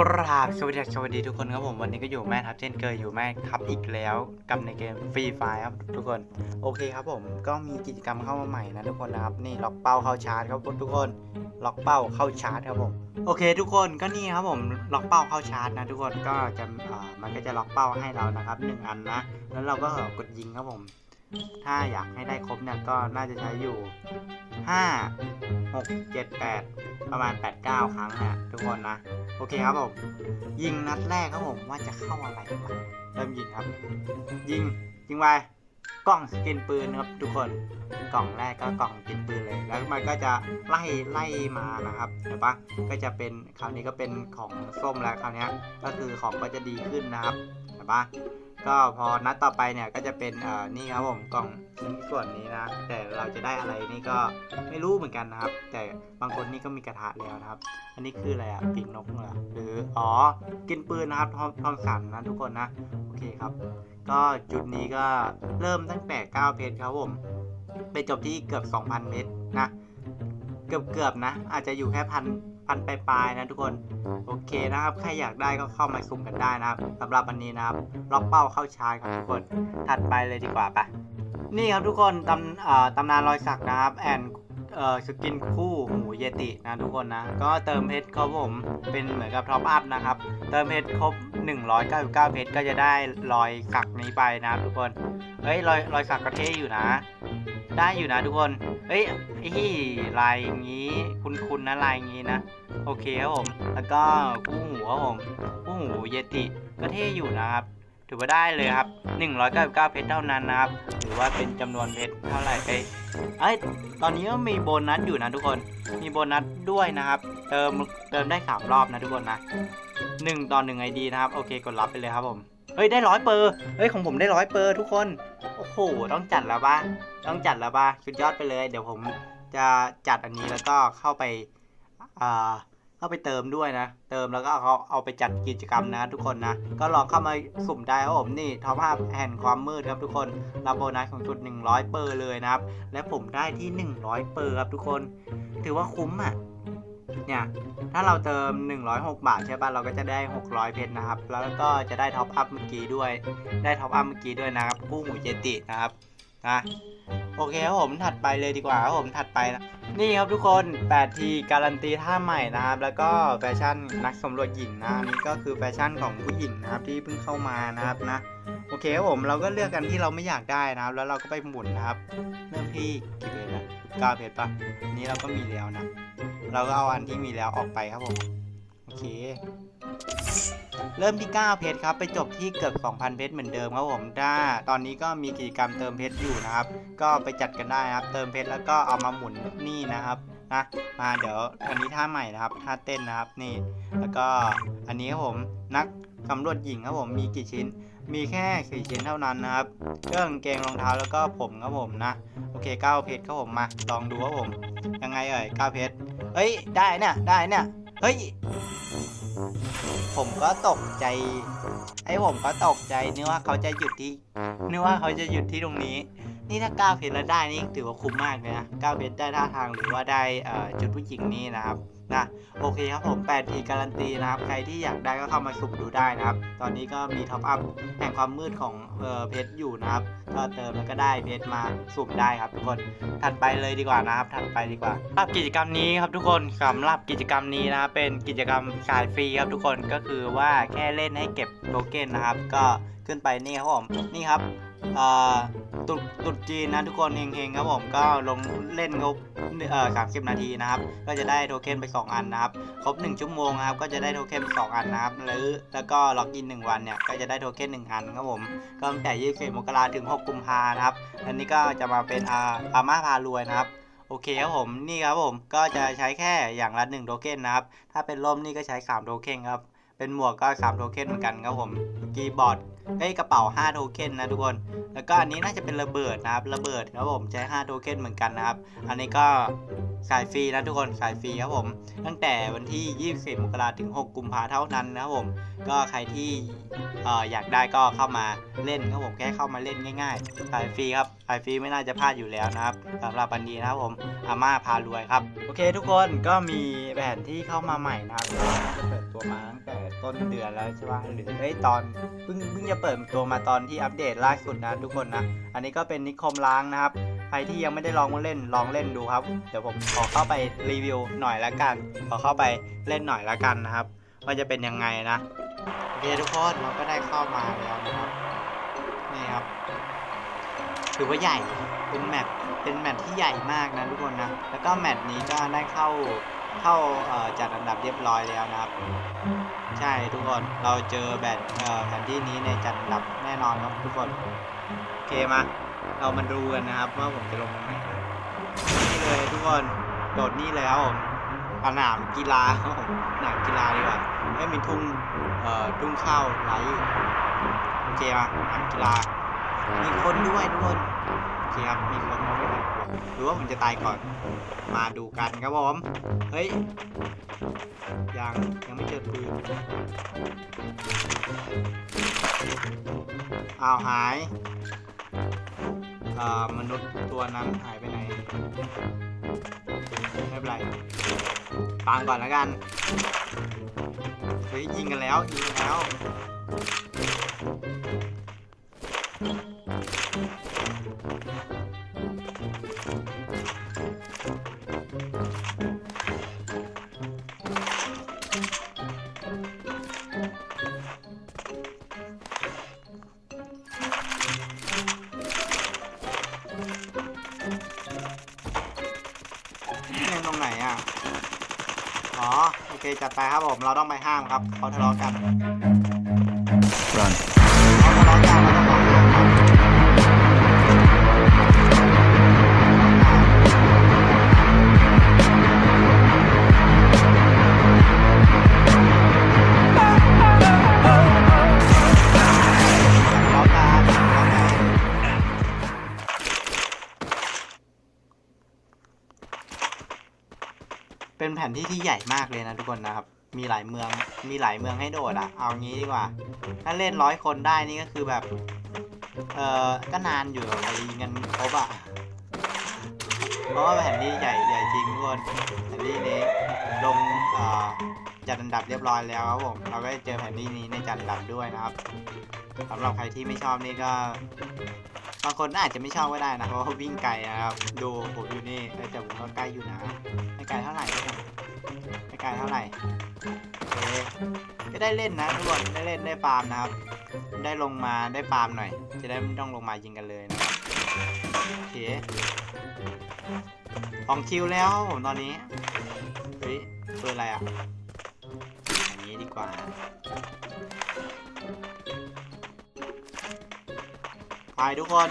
กราบสวัสดีสวัสดีทุกคนครับผมวันนี้ก็อยู่แม่ทับเช่นเคยอยู่แม่ทับอีกแล้วกับในเกมฟรีไฟครับทุกคนโอเคครับผมก็มีกิจกรรมเข้ามาใหม่นะทุกคนนะครับนี่ล็อกเป้าเข้าชาร์จครับทุกคนล็อกเป้าเข้าชาร์จครับผมโอเค ทุกคนก็นี่ครับผมล็อกเป้าเข้าชาร์จนะทุกคนก็จะมันก็จะล็อกเป้าให้เรานะครับหนึ่งอันนะแล้วเราก็กดยิงครับผม ถ้าอยากให้ได้ครบเนี่ยก็น่าจะใช้อยู่ห้าหกเจ็ดแปดประมาณแปดเก้าครั้งนะทุกคนนะ โอเคครับผม ยิงนัดแรกครับผมว่าจะเข้าอะไรวะเริ่มยิงครับ ยิงยิงไปกล่องสกินปืนครับทุกคนกล่องแรกก็กล่องสกินปืนเลย แล้วมันก็จะไล่ไล่มานะครับเห็นปะก็จะเป็นคราวนี้ก็เป็นของส้มแล้วคราวนี้ก็คือของก็จะดีขึ้นนะครับเห็นปะ ก็พอนัดต่อไปเนี่ยก็จะเป็นนี่ครับผมกล่องชิ้นส่วนนี้นะ แต่เราจะได้อะไรนี่ก็ไม่รู้เหมือนกันนะครับ แต่บางคนนี่ก็มีกระทะแล้วนะครับ อันนี้คืออะไรอะปีกนกเหรอหรืออ๋อกินปืนนะครับทองทองสันนะทุกคนนะโอเคครับ ก็จุดนี้ก็เริ่มตั้งแต่ 9 เพชรครับผมไปจบที่เกือบ 2,000 เมตรนะ เกือบเกือบๆนะ อาจจะอยู่แค่พัน พันปลายๆนะทุกคน โอเคนะครับ ใครอยากได้ก็เข้ามาสุ่มกันได้นะครับสำหรับวันนี้นะครับ ล็อกเป้าเข้าชาร์จครับทุกคน ถัดไปเลยดีกว่าปะนี่ครับทุกคนตำตำนานรอยสักนะครับ แอนสกินคู่หมูเยตินะทุกคนนะ ก็เติมเพชรครับผมเป็นเหมือนกับท็อปอัพนะครับ เติมเพชรครบ 199 เพชรก็จะได้รอยสักนี้ไปนะครับทุกคนเฮ้ยรอยรอยสักกระเทอยู่นะ ได้อยู่นะทุกคน เฮ้ยไอ้ที่ลายอย่างนี้คุณคุณนะลายอย่างนี้นะ โอเคครับผม แล้วก็คู่หูครับผม คู่หูเยติก็เท่อยู่นะครับ ถือว่าได้เลยครับ 199 เพชรเท่านั้นนะครับ หรือว่าเป็นจำนวนเพชรเท่าไหร่ไปเอ้ย ตอนนี้ก็มีโบนัสอยู่นะทุกคน มีโบนัสด้วยนะครับ เติมเติมได้สามรอบนะทุกคนนะหนึ่งต่อหนึ่งไอดีนะครับ โอเค กดรับไปเลยครับผม เฮ้ยได้ร้อยเปอร์เฮ้ยของผมได้ร้อยเปอร์ทุกคน โอ้โหต้องจัดแล้วปะต้องจัดแล้วปะสุดยอดไปเลย เดี๋ยวผมจะจัดอันนี้แล้วก็เข้าไปอ่าเข้าไปเติมด้วยนะ เติมแล้วก็เอาเอาไปจัดกิจกรรมนะทุกคนนะ ก็ลองเข้ามาสุ่มได้ครับผมนี่ท็อปภาพแห่งความมืดครับทุกคนรับโบนัสของชุด 100 เปอร์เลยนะครับ และผมได้ที่ 100 เปอร์ครับทุกคน ถือว่าคุ้มอะ เนี่ย ถ้าเราเติม 106 บาทใช่ป่ะ เราก็จะได้ 600 เพชรนะครับ แล้วก็จะได้ท็อปอัพเมื่อกี้ด้วย ได้ท็อปอัพเมื่อกี้ด้วยนะครับกู้หมูเจตินะครับ นะ โอเคครับผม ถัดไปเลยดีกว่าครับผม ถัดไปนะ นี่ครับทุกคน 8 ทีการันตีท่าใหม่นะครับ แล้วก็แฟชั่นนักสำรวจหญิงนะนี่ก็คือแฟชั่นของผู้หญิงนะครับที่เพิ่งเข้ามานะครับนะ โอเคครับผม เราก็เลือกกันที่เราไม่อยากได้นะครับ แล้วเราก็ไปหมุนนะครับ เริ่มที่กี่เพจนะ ก้าเพจปะอันนี้เราก็มีแล้วนะ เราก็เอาอันที่มีแล้วออกไปครับผม โอเค เริ่มที่ 9 เพชรครับ ไปจบที่เกือบ 2,000 เพชรเหมือนเดิมครับผมถ้าตอนนี้ก็มีกิจกรรมเติมเพชรอยู่นะครับ ก็ไปจัดกันได้นะครับ เติมเพชรแล้วก็เอามาหมุนนี่นะครับนะมาเดี๋ยวอันนี้ท่าใหม่นะครับท่าเต้นนะครับนี่ แล้วก็อันนี้ครับผมนักสำรวจหญิงครับผมมีกี่ชิ้น มีแค่สี่ชิ้นเท่านั้นนะครับเครื่องเกงรองเท้าแล้วก็ผมครับผมนะ โอเคก้าเพชรครับผมมาลองดูครับผมยังไงเอ่ยก้าเพชรเฮ้ยได้เนี่ยได้เนี่ยเฮ้ยผมก็ตกใจ ไอ้ผมก็ตกใจนึกว่าเขาจะหยุดที่นึกว่าเขาจะหยุดที่ตรงนี้ นี่ถ้าก้าวเพชรแล้วได้นี่ถือว่าคุ้มมากเลยนะก้าวเพชรได้ท่าทางหรือว่าได้จุดผู้หญิงนี่นะครับนะโอเคครับผม8ทีการันตีนะครับ ใครที่อยากได้ก็เข้ามาสุ่มดูได้นะครับ ตอนนี้ก็มีท็อปอัพแห่งความมืดของเออเพชรอยู่นะครับก็เติมแล้วก็ได้เพชรมาสุ่มได้ครับ ทุกคนถัดไปเลยดีกว่านะครับถัดไปดีกว่าสำหรับกิจกรรมนี้ครับทุกคนสำหรับกิจกรรมนี้นะครับเป็นกิจกรรมสายฟรีครับทุกคนก็คือว่าแค่เล่นให้เก็บโทเก้นนะครับ ก็ขึ้นไปนี่ครับผมนี่ครับ ตุดตุดจีนนะทุกคนเฮงๆครับผมก็ลงเล่นครบสามสิบนาทีนะครับ ก็จะได้โทเค็นไป 2 อันนะครับ ครบ 1 ชั่วโมงนะครับ ก็จะได้โทเค็น2อันนะครับ หรือแล้วก็ล็อกอิน 1 วันเนี่ย ก็จะได้โทเค็น1 อันครับผม ก็ตั้งแต่24มกราถึง 6 กุมภานะครับ อันนี้ก็จะมาเป็นอาอาม่าพารวยนะครับ โอเคครับผม นี่ครับผม ก็จะใช้แค่อย่างละ1โทเค็นนะครับ ถ้าเป็นร่มนี่ก็ใช้3โทเค็นครับ เป็นหมวกก็3โทเค็นเหมือนกันครับผม กีย์บอร์ด เอ้ยกระเป๋า 5 โทเค็นนะทุกคน แล้วก็อันนี้น่าจะเป็นระเบิดนะครับ ระเบิดครับผมใช้ 5 โทเค็นเหมือนกันนะครับ อันนี้ก็ขายฟรีนะทุกคนขายฟรีครับผม ตั้งแต่วันที่ 24 มกราถึง 6 กุมภาเท่านั้นนะครับผม ก็ใครที่เอ่ออยากได้ก็เข้ามาเล่นครับผมแค่เข้ามาเล่นง่ายๆขายฟรีครับขายฟรีไม่น่าจะพลาดอยู่แล้วนะครับสำหรับวันนี้นะครับผมอาม่าพารวยครับ โอเคทุกคนก็มีแผนที่เข้ามาใหม่นะครับเปิดตัวมาตั้งแต่ต้นเดือนแล้วใช่ป่ะหรือเอ้ยตอนเพิ่งเพิ่งจะเปิดตัวมาตอนที่อัปเดตล่าสุดนะทุกคนนะ อันนี้ก็เป็นนิคมล้างนะครับ ใครที่ยังไม่ได้ลองมาเล่นลองเล่นดูครับ เดี๋ยวผมขอเข้าไปรีวิวหน่อยละกัน ขอเข้าไปเล่นหน่อยละกันนะครับ ว่าจะเป็นยังไงนะ โอเคทุกคนเราก็ได้เข้ามาแล้วนะครับ นี่ครับ ถือว่าใหญ่ เป็นแมปเป็นแมปที่ใหญ่มากนะทุกคนนะ แล้วก็แมปนี้ก็ได้เข้า เข้าจัดอันดับเรียบร้อยแล้วนะครับ ใช่ทุกคนเราเจอแบบเอ่อแผนที่นี้ในจัดอันดับแน่นอนครับทุกคนโอเคมาเรามาดูกันนะครับว่าผมจะลงตรงไหนนี่เลยทุกคนโดดนี่เลยครับผมสนามกีฬาครับผมสนามกีฬาดีกว่าไม่มีทุ่งเอ่อทุ่งข้าวไร้โอเคมาสนามกีฬามีคนด้วยทุกคน เคครับ มีคนมาด้วยหรือว่าผมจะตายก่อน มาดูกันครับผม เฮ้ย ยัง ยังไม่เจอปืนอ้าวหายมนุษย์ตัวนั้นหายไปไหน ไม่เป็นไรฟังก่อนแล้วกัน เฮ้ยยิงกันแล้ว ยิงกันแล้ว จัดไปครับผม เราต้องไปห้ามครับเขาทะเลาะกัน Run. เป็นแผนที่ที่ใหญ่มากเลยนะทุกคนนะครับ มีหลายเมือง มีหลายเมืองให้โดดอะเอางี้ดีกว่า ถ้าเล่นร้อยคนได้นี่ก็คือแบบ เออก็นานอยู่ไปยิงกันครบอะเพราะว่าแผนที่ใหญ่ใหญ่จริงทุกคนแผนที่นี้ลงอ่อจัดอันดับเรียบร้อยแล้วครับผม เราก็จะเจอแผนที่นี้ในจัดอันดับด้วยนะครับสำหรับใครที่ไม่ชอบนี่ก็บางคนอาจจะไม่ชอบก็ได้นะเพราะว่าวิ่งไกลนะครับ ดูผมอยู่นี่แต่ผมก็ใกล้อยู่นะ ไม่ไกลเท่าไหร่ครับไม่ไกลเท่าไหร่ก็ได้เล่นนะทุกคนได้เล่นได้ฟาร์มนะครับ ได้ลงมาได้ฟาร์มหน่อย จะได้ไม่ต้องลงมายิงกันเลยนะโอเคของคิวแล้วผมตอนนี้เฮ้ยเปิดอะไรอะอย่างนี้ดีกว่าไปทุกคน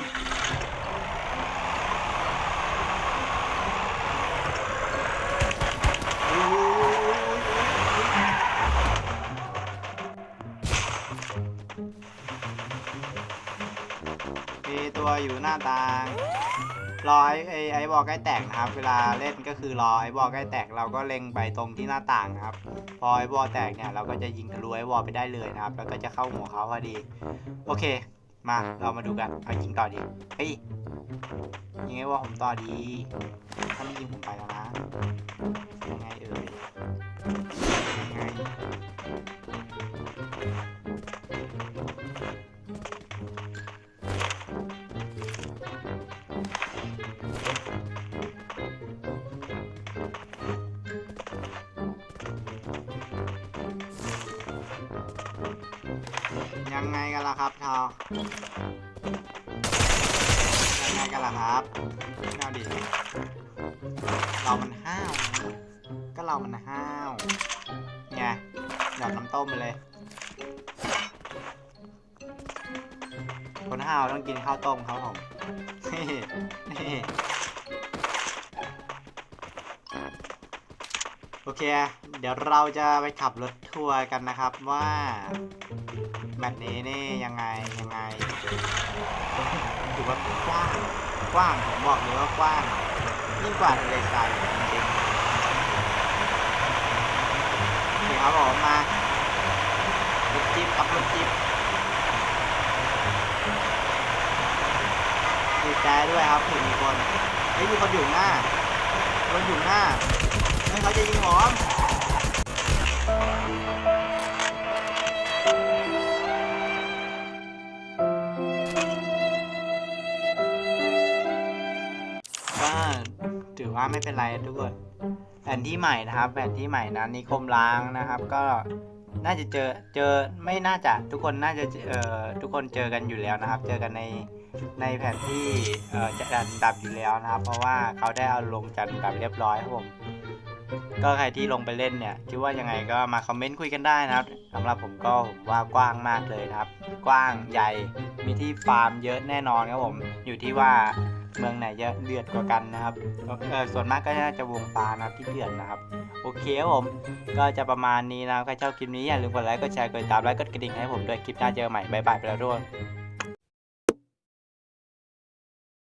อยู่หน้าต่างรอไอ้ไอ้ไอบอลใกล้แตกนะครับ เวลาเล่นก็คือรอไอ้บอลใกล้แตกเราก็เล็งไปตรงที่หน้าต่างนะครับ พอไอ้บอลแตกเนี่ยเราก็จะยิงทะลุไอ้บอลไปได้เลยนะครับ แล้วก็จะเข้าหัวเขาพอดี โอเค มาเรามาดูกันเอายิงต่อดีเฮ้ยยิงไอ้บอลผมต่อดีถ้าไม่ยิงผมไปแล้วนะยังไงเอ่ยะยังไงกันล่ะครับเอาดิเรามันห้าว ก็เรามันห้าวไงหยอดน้ำต้มไปเลย คนห้าวต้องกินข้าวต้มครับผมนี่โอเค เดี๋ยวเราจะไปขับรถทัวร์กันนะครับว่ามตช์นี้นี่ยังไงยังไงถือว่ากว้างกว้างผมบอกเลยว่ากว้างยิ่งกว่าทะเลทรายจริงๆโอเครับผมมารถจิ๊บขับรถจิ๊บดีใจด้วยครับเห็นมีคนเฮ้ยมีคนอยู่หน้าคนอยู่หน้าเฮ้ยเขาจะยิงผม ก็ถือว่าไม่เป็นไรทุกคนแผนที่ใหม่นะครับแผนที่ใหม่นะนิคมล้างนะครับ ก็น่าจะเจอเจอไม่น่าจะทุกคนน่าจะเอ่อทุกคนเจอกันอยู่แล้วนะครับ เจอกันในในแผนที่เอ่อจัดอันดับอยู่แล้วนะครับ เพราะว่าเขาได้เอาลงจัดอันดับเรียบร้อยครับผม ก็ใครที่ลงไปเล่นเนี่ยคิดว่ายังไงก็มาคอมเมนต์คุยกันได้นะครับสำหรับผมก็ผมว่ากว้างมากเลยนะครับ กว้างใหญ่มีที่ฟาร์มเยอะแน่นอนครับผมอยู่ที่ว่าเมืองไหนจะเดือดกว่ากันนะครับเออส่วนมากก็น่าจะวงฟ้านะครับที่เดือดนะครับ โอเคครับผม ก็จะประมาณนี้นะครับใครชอบคลิปนี้อย่าลืมกดไลค์กดแชร์กดติดตามและกดกระดิ่งให้ผมด้วยคลิปหน้าเจอใหม่บ๊ายบายไปแล้วทุกคน